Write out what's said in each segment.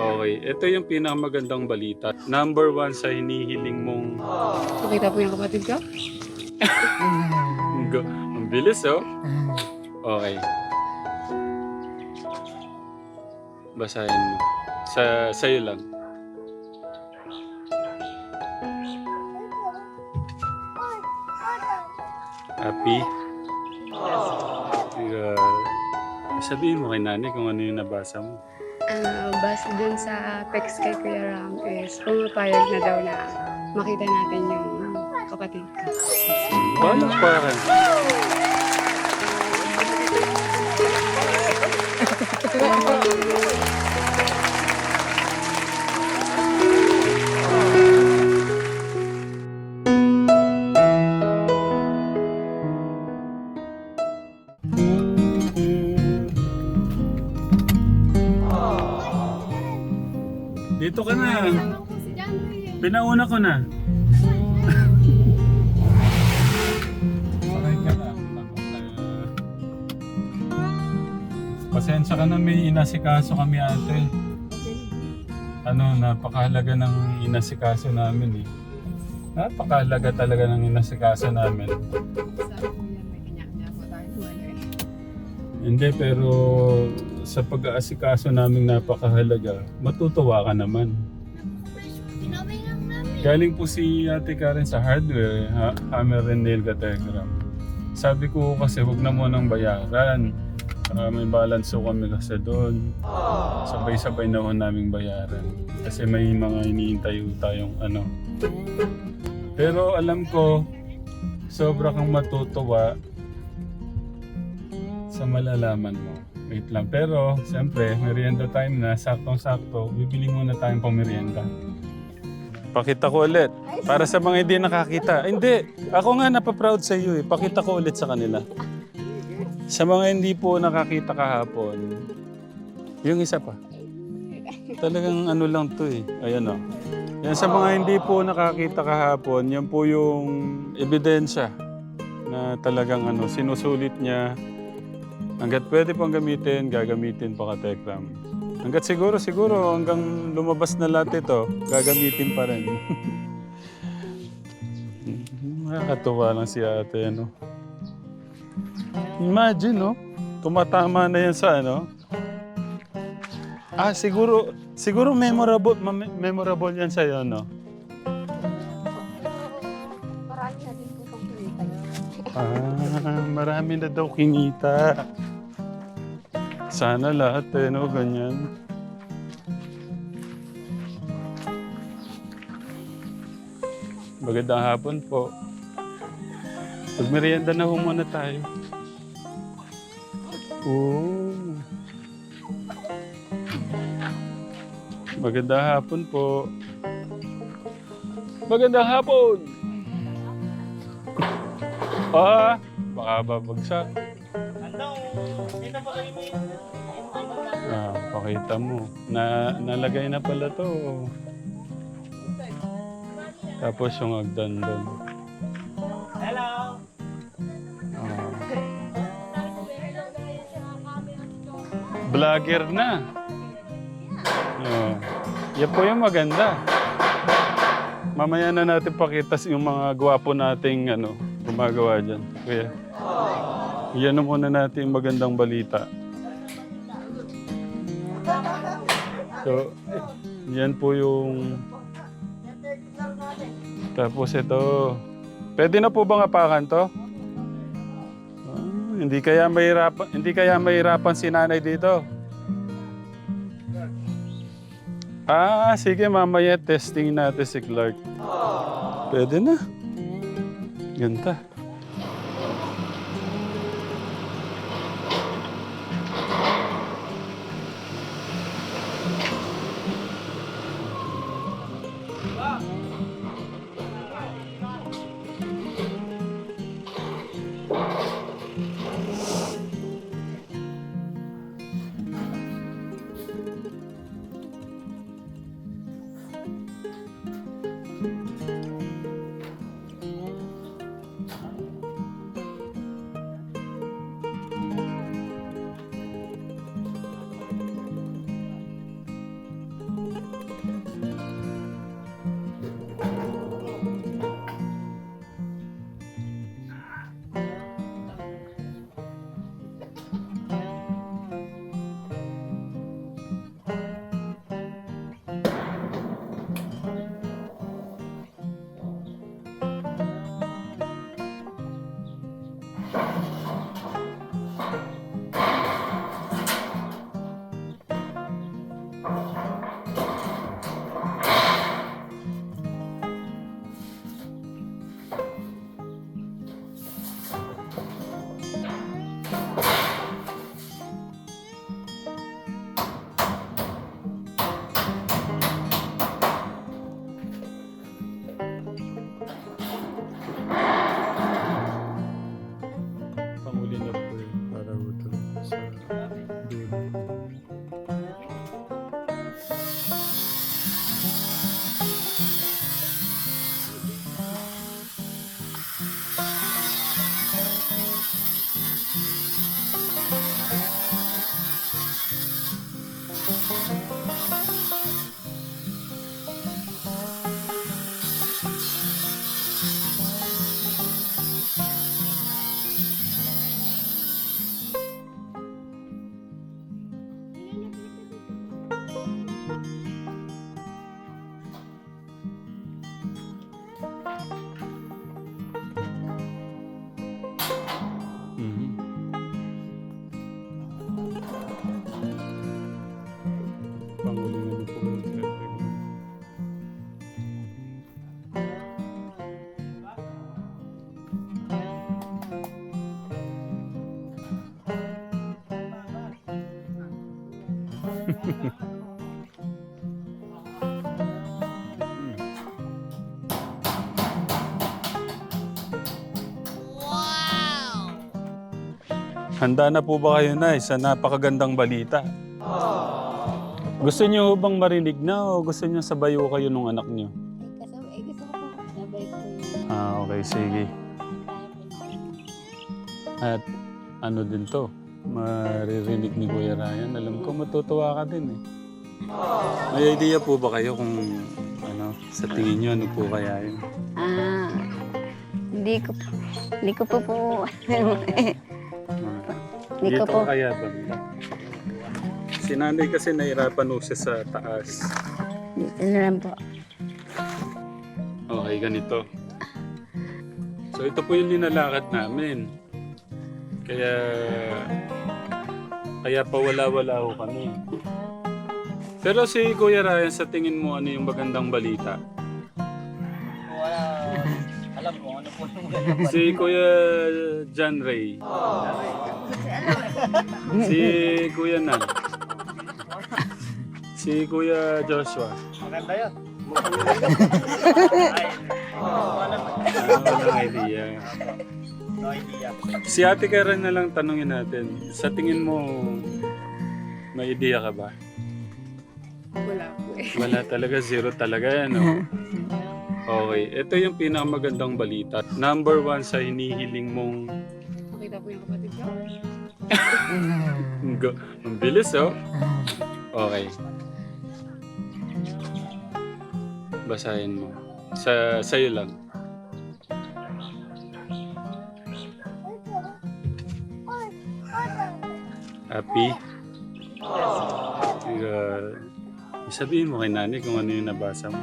Okay, ito yung pinakamagandang balita. Number one sa hinihiling mong... Nakita po yung kapatid ko? Ang ga- Ang bilis, oh. Okay. Basahin mo. Sa, sa'yo lang. Happy? Yeah. Sabihin mo kay nanay kung ano yung nabasa mo. Ah, base dun sa text kay Kuya Ram is pumapayag na daw na makita natin yung kapatid ko. Balak pa rin. Na. Sakay ka na. Pasensya ka na may inasikaso kami ate. Ano, napakahalaga ng inasikaso namin eh. Napakahalaga talaga ng inasikaso namin. Hindi, pero sa pag-aasikaso namin napakahalaga, matutuwa ka naman. Galing po si Ate Karen sa hardware, ha, Hammer and Nail Categram. Sabi ko kasi huwag na munang bayaran. Para may balance kami kasi doon. Sabay-sabay na ho naming bayaran. Kasi may mga iniintay tayong ano. Pero alam ko, sobra kang matutuwa sa malalaman mo. Wait lang. Pero, siyempre, merienda time na, saktong-sakto, bibili muna tayong pamerienda. Pakita ko ulit. Para sa mga hindi nakakita. Hindi. Ako nga napaproud sa iyo eh. Pakita ko ulit sa kanila. Sa mga hindi po nakakita kahapon, yung isa pa. Talagang ano lang to eh. Ayan o. Yan sa mga hindi po nakakita kahapon, yan po yung ebidensya na talagang ano, sinusulit niya. Hanggat pwede pang gamitin, gagamitin pa ka Tekram. Hanggat siguro, siguro, hanggang lumabas na lahat ito, gagamitin pa rin. Nakakatuwa lang si ate, ano. Imagine, no? Tumatama na yan sa ano. Ah, siguro, siguro memorable, memorable yan sa'yo, no? Marami na din po. Ah, marami na daw kinita. Sana lahat eh, no? Ganyan. Magandang hapon po. Magmerienda na ho muna tayo. Oo. Magandang hapon po. Magandang hapon! Ah, baka babagsak. Ah, pakita mo. Na, nalagay na pala to. Tapos yung agdan doon. Hello! Ah. Vlogger na. Oh. Yan po yung maganda. Mamaya na natin pakita yung mga gwapo nating ano, gumagawa dyan. Kuya. Yan na muna natin magandang balita. So, yan po yung... Tapos ito. Pwede na po bang apakan to? Ah, hindi kaya mahirapan, hindi kaya mahirapan si nanay dito. Ah, sige mamaya testing natin si Clark. Pwede na. Ganda. Handa na po ba kayo na sa napakagandang balita? Gusto niyo bang marinig na o gusto niyo sabayo kayo nung anak niyo? Eh, gusto ko sabay ko Ah, okay, sige. At ano din to, maririnig ni Kuya Ryan. Alam ko matutuwa ka din eh. May idea po ba kayo kung ano, sa tingin niyo ano po kaya yun? Ah, hindi ko hindi ko po po Ah, hindi ko dito po kaya banda. Si nanay kasi nahirapan siya sa taas. ano lang po. Okay, ganito. So ito po yung linalakad namin. Kaya kaya pa wala-wala ho kami. Pero si Kuya Ryan, sa tingin mo ano yung magandang balita? Wala. Alam mo, ano po yung Si Kuya John Ray. Si Kuya Nan. Si Kuya Joshua. maganda yun. Walang idea. No idea. Si Ate Karen na lang tanungin natin. Sa tingin mo, may idea ka ba? Wala po eh. Wala talaga, zero talaga yan. No? Okay, ito yung pinakamagandang balita. Number one sa hinihiling mong... Makita po yung kapatid ko. Ga- Ang bilis, oh. Okay. Basahin mo. Sa sa'yo lang. Happy? Uh, sabihin mo kay nanay kung ano yung nabasa mo.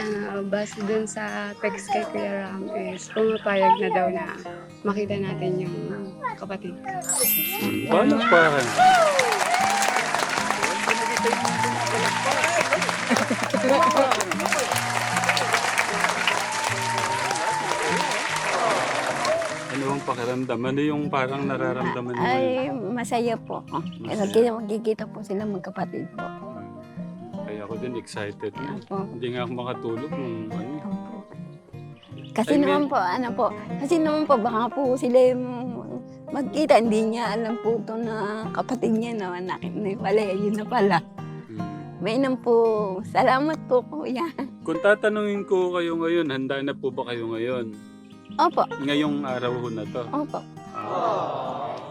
Ah, base dun sa text kay Kuya Ram is pumapayag na daw na makita natin yung kapatid ko. Hmm, Palakpakan. ano ang pakiramdam? Ano yung parang nararamdaman mo? ngayon? Ay, masaya po ako. Kasi kita magkikita po sila magkapatid po. Kaya ako din excited na. Opo. Hindi nga ako makatulog nung ano. eh. Opo. Kasi Ay, may- naman po, ano po, kasi naman po, baka po sila yung magkita, hindi niya alam po ito na kapatid niya na anak na pala, yun na pala. May nang po, salamat po kuya. Kung tatanungin ko kayo ngayon, handa na po ba kayo ngayon? Opo, Ngayong araw ho na to. opo.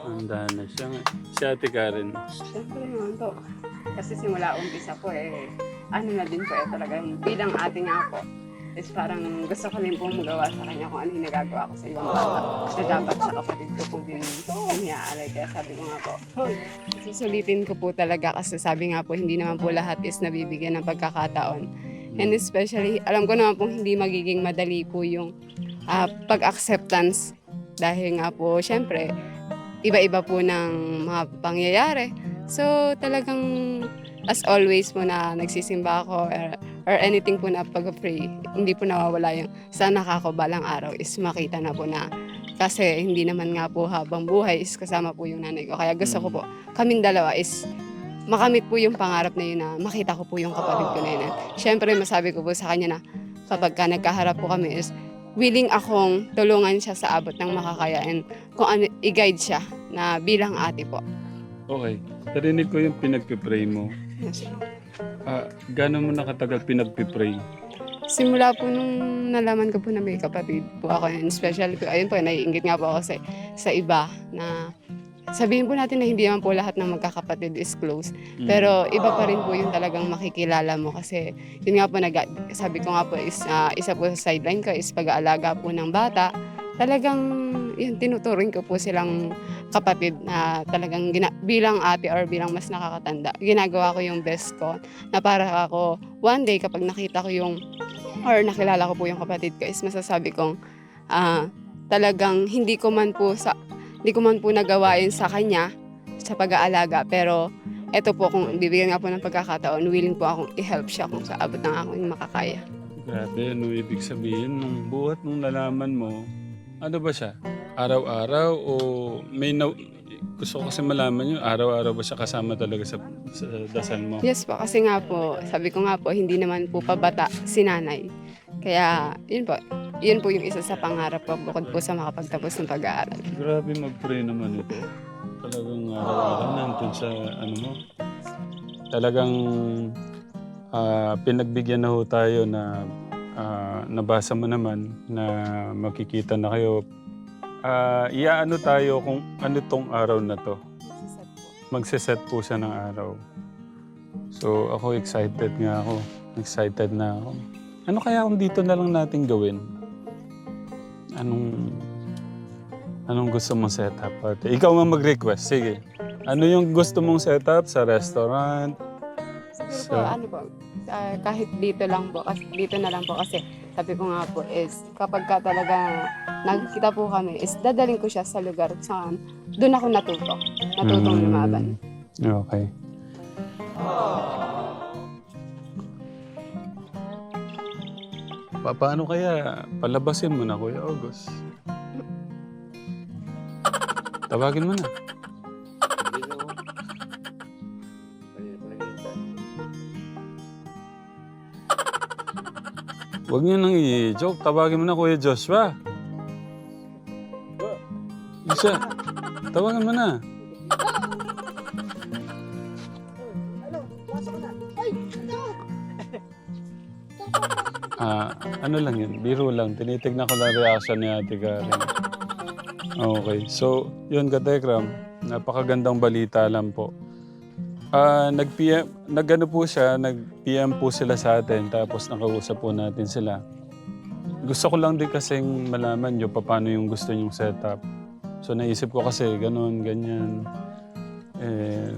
Handa na siya. nga. Si Ate Karen. Siyempre naman po. Kasi simula umpisa po eh, ano na din po eh talagang bilang ate nga po. Is parang gusto ko rin pong magawa sa kanya kung ano yung nagagawa ko sa ibang bata. Na dapat sa kapatid ko po din iniaalay. Kaya sabi ko nga po, susulitin ko po talaga kasi sabi nga po hindi naman po lahat is nabibigyan ng pagkakataon. And especially, alam ko naman pong hindi magiging madali po yung ah, pag-acceptance. Dahil nga po, syempre, iba-iba po ng mga pangyayari. So, talagang as always po na nagsisimba ako or, or anything po na pag-pray, hindi po nawawala yung sana ako balang araw is makita na po na kasi hindi naman nga po habang buhay is kasama po yung nanay ko. Kaya gusto ko po, kaming dalawa is makamit po yung pangarap na yun na makita ko po yung kapatid ko na yun. At Siyempre, masabi ko po sa kanya na kapag ka nagkaharap po kami is willing akong tulungan siya sa abot ng makakaya and kung ano, i-guide siya na bilang ate po. Okay. Narinig ko yung pinagpipray mo. Yes. Ah, gano'n mo nakatagal pinagpipray? Simula po nung nalaman ko po na may kapatid po ako, and especially po, ayun po, naiingit nga po ako sa, sa iba na sabihin po natin na hindi naman po lahat ng magkakapatid is close. Mm. Pero iba pa rin po yung talagang makikilala mo kasi yun nga po, nag, sabi ko nga po, is, ah, isa po sa sideline ko is pag-aalaga po ng bata. Talagang yun, tinuturing ko po silang kapatid na talagang gina- bilang ate or bilang mas nakakatanda. Ginagawa ko yung best ko na para ako one day kapag nakita ko yung or nakilala ko po yung kapatid ko is masasabi kong ah, talagang hindi ko man po sa hindi ko man po nagawain sa kanya sa pag-aalaga pero eto po kung bibigyan nga po ng pagkakataon willing po akong i-help siya kung sa abot ng aking makakaya. Grabe, ano ibig sabihin nung buhat nung nalaman mo, ano ba siya? Araw-araw o may na... Gusto ko kasi malaman yun, araw-araw ba siya kasama talaga sa, sa dasal mo? Yes po, kasi nga po, sabi ko nga po, hindi naman po pabata si nanay. Kaya, yun po, yun po yung isa sa pangarap ko bukod po sa makapagtapos ng pag-aaral. Grabe mag-pray naman ito. Talagang araw-araw nandun sa ano mo. Talagang ah, pinagbigyan na ho tayo na ah, nabasa mo naman na makikita na kayo. Ah, iaano tayo kung ano tong araw na to. Magsiset po siya ng araw. So ako excited nga ako. Excited na ako. Ano kaya kung dito na lang natin gawin? Anong Anong gusto mong setup? Ate? Ikaw nga mag-request. Sige. Ano yung gusto mong setup sa restaurant? Siguro po, So- ano po, ah, kahit dito lang po, kasi dito na lang po kasi sabi ko nga po is kapag ka talaga nagkita po kami is dadaling ko siya sa lugar sa doon ako natuto. Natutong Mm. lumaban. Okay. Pa paano kaya palabasin mo na, Kuya August? Tawagin mo na. Huwag niyo nang i-joke. Tawagin mo na, Kuya Joshua. Isa. Tawagan mo na. Ah, ano lang yun, biro lang. Tinitignan ko lang reaction ni Ate Karen. Okay, so yun Katekram, napakagandang balita lang po. Ah, nag-PM, nag-ano po siya, nag-PM po sila sa atin, tapos nakausap po natin sila. Gusto ko lang din kasing malaman nyo pa paano yung gusto nyong setup. So naisip ko kasi ganun, ganyan. Eh,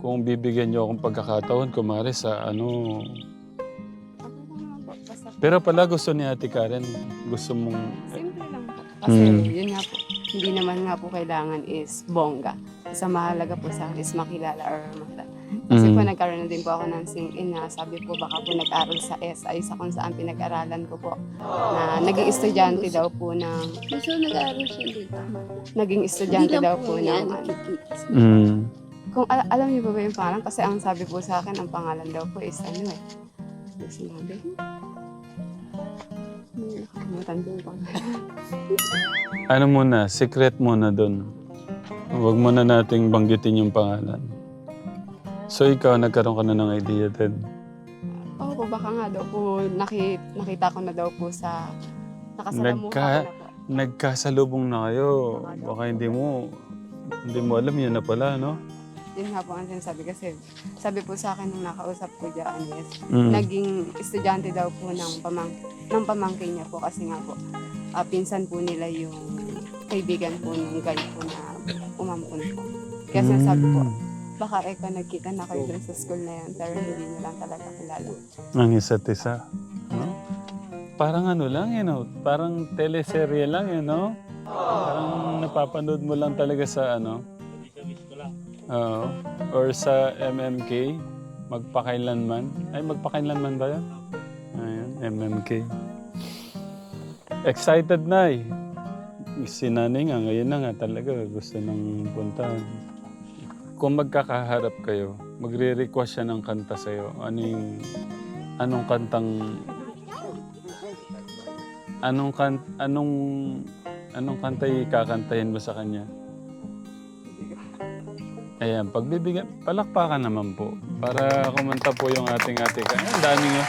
kung bibigyan nyo akong pagkakataon, kumari sa ano, pero pala gusto ni Ate Karen, gusto mong... Simple lang po. Kasi Mm. yun nga po, hindi naman nga po kailangan is bongga. Sa mahalaga po sa akin is makilala or makita. Kasi Mm. po nagkaroon na din po ako ng sing-in na sabi po baka po nag-aral sa SI sa kung saan pinag-aralan ko po. Na naging estudyante daw po ng, Gusto nag-aaral siya dito. naging estudyante daw po po ng, ano. Mm. Kung al- alam niyo ba ba yung pangalan? Kasi ang sabi po sa akin, ang pangalan daw po is ano eh. Ano sinabi? Nakalimutan ko yung pangalan. Ano muna, secret muna doon. Huwag muna nating banggitin yung pangalan. So ikaw, nagkaroon ka na ng idea din. Oo po, baka nga daw po nakita, nakita ko na daw po sa nakasalamuha Nagka- ko na po. Nagkasalubong na kayo. Baka hindi mo, hindi mo alam yun na pala, no? Yun nga po ang sinasabi kasi sabi po sa akin nung nakausap ko dyan is Mm. naging estudyante daw po ng, pamang, ng pamangkin niya po kasi nga po ah, pinsan po nila yung kaibigan po ng guy po na umampun po. Kaya sinasabi po, Mm. Baka eka nagkita na kayo dun sa school na yan pero hindi niyo lang talaga kilala. Ang isa't isa. No? Parang ano lang, you know, parang teleserye lang, you know? Parang napapanood mo lang talaga sa ano. Oo. or sa MMK. Magpakailanman. Ay, magpakailanman ba yan? Ayan, MMK. Excited na eh. Si nanay nga, ngayon na nga talaga gusto nang puntahan. Kung magkakaharap kayo, magre-request siya ng kanta sa'yo. Ano yung, anong kantang, anong kan, anong, anong kanta ikakantahin mo sa kanya? Ayan, pagbibigyan, palakpakan naman po. Para kumanta po yung ating ate. Ay, Ang dami nga.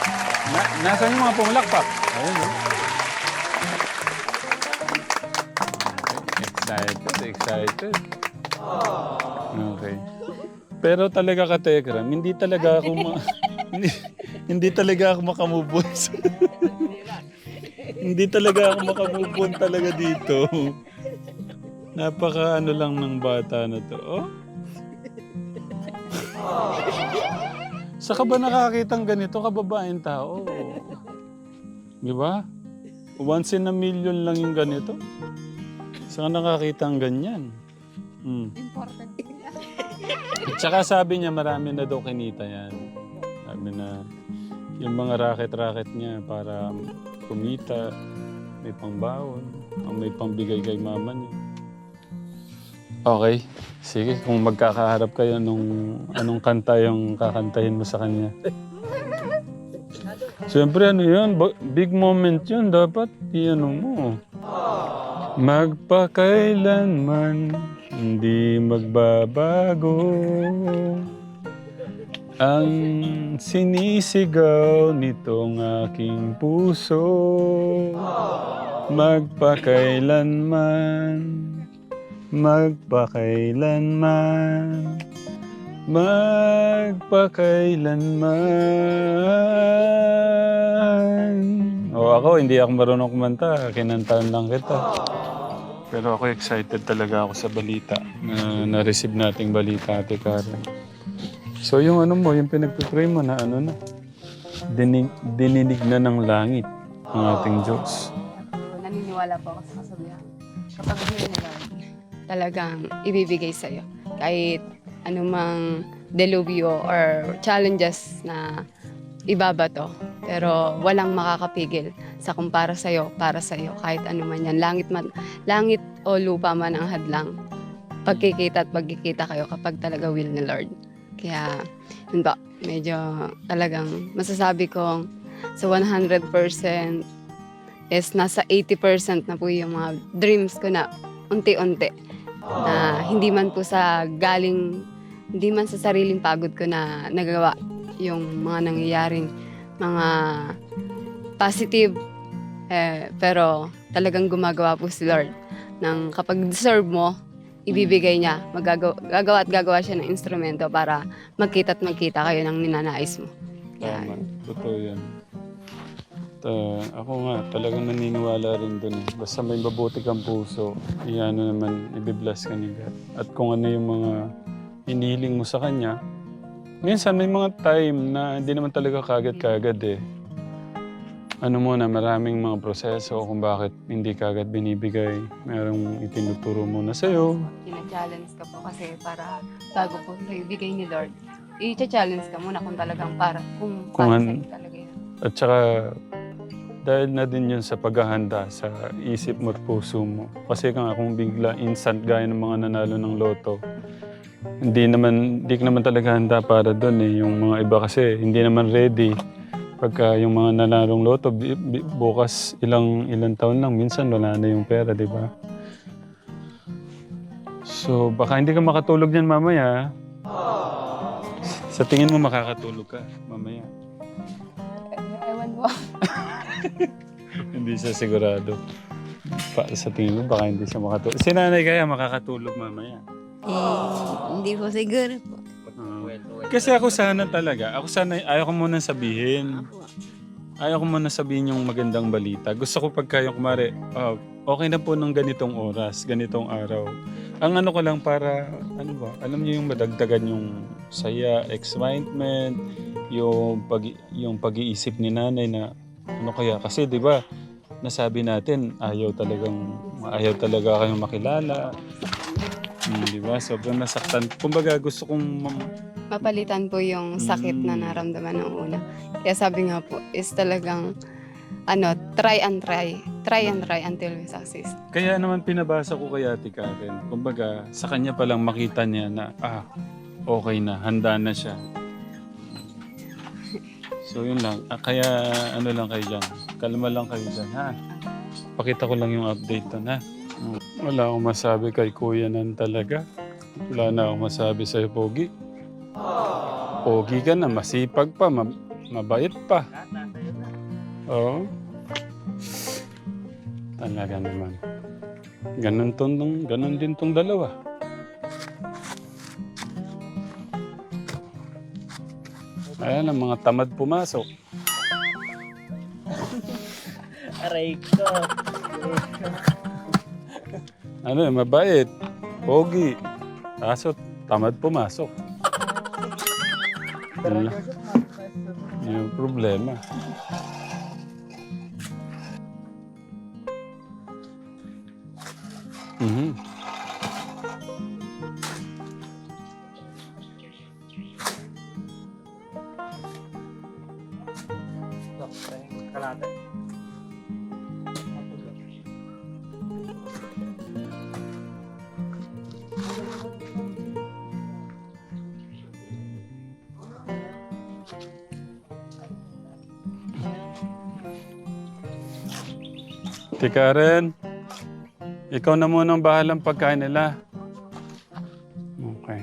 Na, nasaan yung mga pumalakpak? Ayun, oh. Excited, excited. Okay. Pero talaga ka, Tekram, hindi talaga ako ma... hindi, hindi talaga ako makamove on. sa- hindi talaga ako makamove on talaga dito. Napaka ano lang ng bata na to. Oh? Sa ka ba nakakitang ganito kababaeng tao? Di ba? Once in a million lang yung ganito. Saan ka nakakitang ganyan? Hmm. Important. At saka sabi niya marami na daw kinita yan. Sabi na yung mga racket-racket niya para kumita, may pangbaon, o may pangbigay kay mama niya. Okay. Sige, kung magkakaharap kayo nung anong kanta yung kakantahin mo sa kanya. Siyempre ano yun, big moment yun. Dapat i-ano mo. Magpakailanman hindi magbabago. Ang sinisigaw nitong aking puso. Magpakailanman magpakailanman magpakailanman. O ako hindi ako marunong kumanta. Kinantahan lang kita pero ako excited talaga ako sa balita na na-receive nating balita Ate Karen. So yung ano mo, yung pinagpipray mo na ano na, dinig, dininig na ng langit ang ating Diyos. So, naniniwala po ako sa kasabihan. Kapag nila, talagang ibibigay sa'yo. Kahit anumang delubyo or challenges na ibabato. Pero walang makakapigil sa kung para sa'yo, para sa'yo. Kahit ano man yan. Langit, man, langit o lupa man ang hadlang. Pagkikita at pagkikita kayo kapag talaga will ni Lord. Kaya, yun ba, medyo talagang masasabi kong sa 100% is nasa 80% na po yung mga dreams ko na unti-unti. Na hindi man po sa galing, hindi man sa sariling pagod ko na nagawa yung mga nangyayaring mga positive. Eh, pero talagang gumagawa po si Lord. Nang kapag deserve mo, ibibigay niya. Magagawa, gagawa at gagawa siya ng instrumento para magkita at magkita kayo ng ninanais mo. Tama, totoo yan. At, ah, ako nga, talagang naniniwala rin dun. eh. Basta may mabuti kang puso, iyan naman, ibibless ka ni God. At kung ano yung mga inihiling mo sa Kanya, minsan may mga time na hindi naman talaga kagad-kagad eh. Ano muna, maraming mga proseso kung bakit hindi kagad binibigay. Merong itinuturo muna sa'yo. Ina-challenge ka po kasi para bago po ibigay ni Lord, i-challenge ka muna kung talagang para, kung, Kung para an- sa'yo talaga yun. At saka, dahil na din yun sa paghahanda sa isip mo at puso mo. Kasi kung bigla instant gaya ng mga nanalo ng loto, hindi naman, hindi ka naman talaga handa para doon eh. Yung mga iba kasi hindi naman ready. Pagka yung mga nanalong loto, bukas ilang ilang taon lang, minsan wala na yung pera, di ba? So, baka hindi ka makatulog niyan mamaya. Sa tingin mo makakatulog ka mamaya. Ewan mo. Hindi siya sigurado. Pa, sa tingin mo, baka hindi siya makatulog. Si nanay kaya makakatulog mamaya. Eh, hindi ko siguro po. Ah. Well, well. kasi ako sana talaga, ako sana, ayaw ko muna sabihin. Ako, Ayaw ko muna sabihin yung magandang balita. Gusto ko pagka yung kumari, oh, okay na po ng ganitong oras, ganitong araw. Ang ano ko lang para, ano ba, alam niyo yung madagdagan yung saya, excitement, yung, pag, yung pag-iisip ni nanay na, ano kaya, kasi di ba, nasabi natin, ayaw talagang, ayaw talaga kayong makilala. Hmm, di ba? Sobrang nasaktan. Kumbaga, gusto kong mam- mapalitan po yung sakit na Mm. naramdaman ng una. Kaya sabi nga po, is talagang ano, try and try. Try and try until we succeed. Kaya naman pinabasa ko kay Ate Karen. Kumbaga, sa kanya palang makita niya na, ah, okay na, handa na siya. So yun lang. Ah, kaya ano lang kayo dyan. Kalma lang kayo dyan, ha? Pakita ko lang yung update to, ha? Mm. Wala akong masabi kay Kuya nan talaga. Wala na akong masabi sa'yo, Pogi. Pogi ka na, masipag pa, ma- mabait pa. Oo. Talaga naman. Ganun, tong, ganun din tong dalawa. Ayan ang mga tamad pumasok. Aray ko. Ano mabait. Pogi. Kaso tamad pumasok. Yun Yung problema. Ate Karen, ikaw na muna ang bahalang pagkain nila. Okay.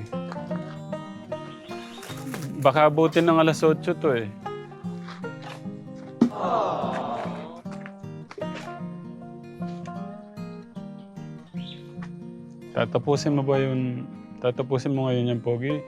Baka abutin ng alas 8 to eh. Tatapusin mo ba yung... Tatapusin mo ngayon yung pogi?